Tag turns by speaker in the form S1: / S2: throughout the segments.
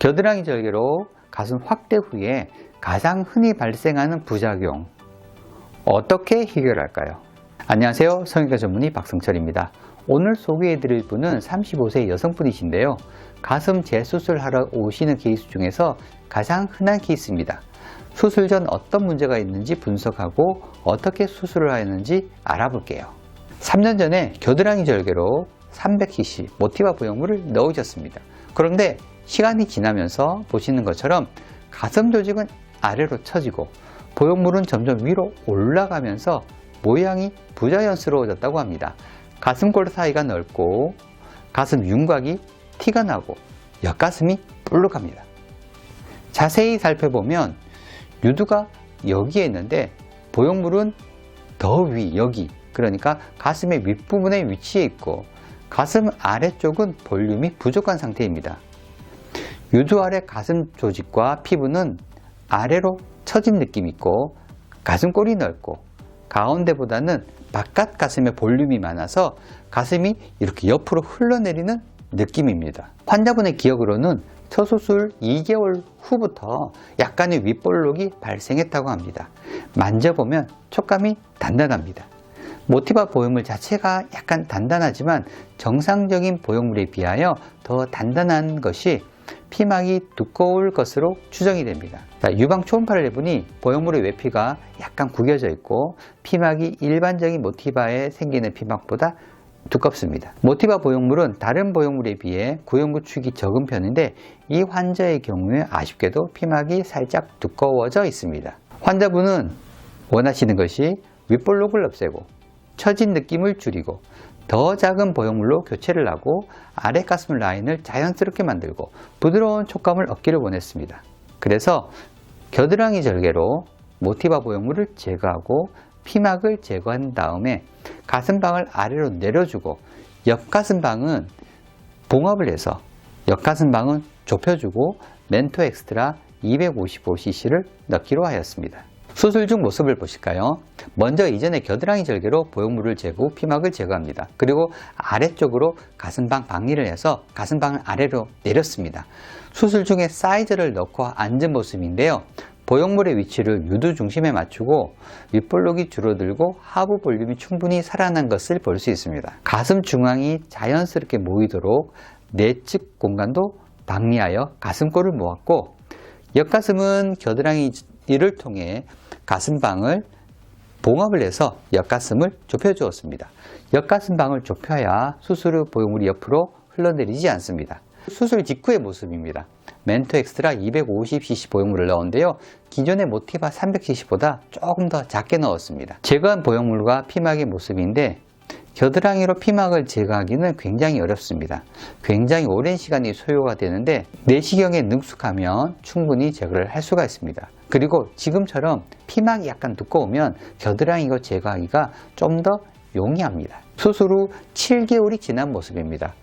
S1: 겨드랑이 절개로 가슴 확대 후에 가장 흔히 발생하는 부작용 어떻게 해결할까요? 안녕하세요. 성형외과 전문의 박성철입니다. 오늘 소개해드릴 분은 35세 여성분이신데요. 가슴 재수술하러 오시는 케이스 중에서 가장 흔한 케이스입니다. 수술 전 어떤 문제가 있는지 분석하고 어떻게 수술을 하였는지 알아볼게요. 3년 전에 겨드랑이 절개로 300cc 모티바 부영물을 넣으셨습니다. 그런데 시간이 지나면서 보시는 것처럼 가슴 조직은 아래로 처지고 보형물은 점점 위로 올라가면서 모양이 부자연스러워졌다고 합니다. 가슴골 사이가 넓고 가슴 윤곽이 티가 나고 옆가슴이 볼록합니다. 자세히 살펴보면 유두가 여기에 있는데 보형물은 더 위, 여기 그러니까 가슴의 윗부분에 위치해 있고 가슴 아래쪽은 볼륨이 부족한 상태입니다. 유두 아래 가슴 조직과 피부는 아래로 처진 느낌이 있고 가슴골이 넓고 가운데보다는 바깥 가슴에 볼륨이 많아서 가슴이 이렇게 옆으로 흘러내리는 느낌입니다. 환자분의 기억으로는 첫 수술 2개월 후부터 약간의 윗볼록이 발생했다고 합니다. 만져보면 촉감이 단단합니다. 모티바 보형물 자체가 약간 단단하지만 정상적인 보형물에 비하여 더 단단한 것이 피막이 두꺼울 것으로 추정이 됩니다. 자, 유방 초음파를 해보니 보형물의 외피가 약간 구겨져 있고 피막이 일반적인 모티바에 생기는 피막보다 두껍습니다. 모티바 보형물은 다른 보형물에 비해 구형 구 축이 적은 편인데 이 환자의 경우에 아쉽게도 피막이 살짝 두꺼워져 있습니다. 환자분은 원하시는 것이 윗볼록을 없애고 처진 느낌을 줄이고 더 작은 보형물로 교체를 하고 아래 가슴 라인을 자연스럽게 만들고 부드러운 촉감을 얻기를 원했습니다. 그래서 겨드랑이 절개로 모티바 보형물을 제거하고 피막을 제거한 다음에 가슴방을 아래로 내려주고 옆가슴방은 봉합을 해서 옆가슴방은 좁혀주고 멘토 엑스트라 255cc를 넣기로 하였습니다. 수술 중 모습을 보실까요? 먼저 이전에 겨드랑이 절개로 보형물을 제거 후 피막을 제거합니다. 그리고 아래쪽으로 가슴방 박리를 해서 가슴방을 아래로 내렸습니다. 수술 중에 사이즈를 넣고 앉은 모습인데요. 보형물의 위치를 유두 중심에 맞추고 윗볼록이 줄어들고 하부 볼륨이 충분히 살아난 것을 볼 수 있습니다. 가슴 중앙이 자연스럽게 모이도록 내측 공간도 박리하여 가슴골을 모았고 옆가슴은 겨드랑이를 통해 가슴방을 봉합을 해서 옆가슴을 좁혀 주었습니다. 옆가슴방을 좁혀야 수술 후 보형물이 옆으로 흘러내리지 않습니다. 수술 직후의 모습입니다. 멘토 엑스트라 250cc 보형물을 넣었는데요. 기존의 모티바 300cc보다 조금 더 작게 넣었습니다. 제거한 보형물과 피막의 모습인데 겨드랑이로 피막을 제거하기는 굉장히 어렵습니다. 굉장히 오랜 시간이 소요가 되는데 내시경에 능숙하면 충분히 제거를 할 수가 있습니다. 그리고 지금처럼 피막이 약간 두꺼우면 겨드랑이가 제거하기가 좀 더 용이합니다. 수술 후 7개월이 지난 모습입니다.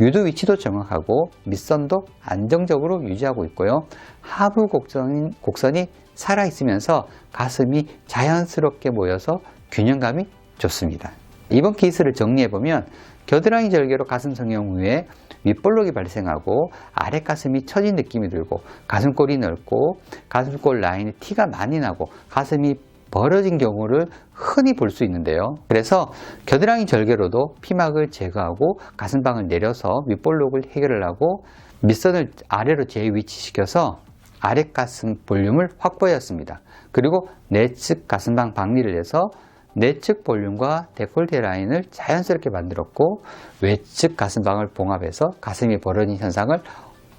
S1: 유두 위치도 정확하고 밑선도 안정적으로 유지하고 있고요. 하부 곡선, 곡선이 살아있으면서 가슴이 자연스럽게 모여서 균형감이 좋습니다. 이번 케이스를 정리해보면 겨드랑이 절개로 가슴 성형 후에 윗볼록이 발생하고 아래 가슴이 처진 느낌이 들고 가슴골이 넓고 가슴골 라인에 티가 많이 나고 가슴이 벌어진 경우를 흔히 볼 수 있는데요. 그래서 겨드랑이 절개로도 피막을 제거하고 가슴방을 내려서 윗볼록을 해결을 하고 밑선을 아래로 재위치시켜서 아래 가슴 볼륨을 확보하였습니다. 그리고 내측 가슴방 박리를 해서 내측 볼륨과 데콜테 라인을 자연스럽게 만들었고 외측 가슴방을 봉합해서 가슴이 벌어진 현상을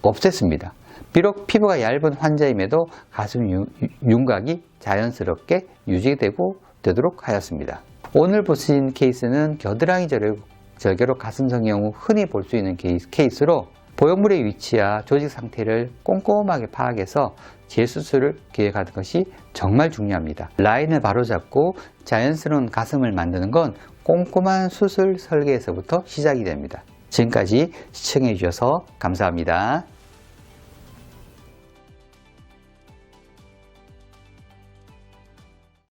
S1: 없앴습니다. 비록 피부가 얇은 환자임에도 가슴 윤곽이 자연스럽게 유지되고 되도록 하였습니다. 오늘 보신 케이스는 겨드랑이 절개로 가슴 성형 후 흔히 볼 수 있는 케이스로 보형물의 위치와 조직 상태를 꼼꼼하게 파악해서 재수술을 계획하는 것이 정말 중요합니다. 라인을 바로잡고 자연스러운 가슴을 만드는 건 꼼꼼한 수술 설계에서부터 시작이 됩니다. 지금까지 시청해 주셔서 감사합니다.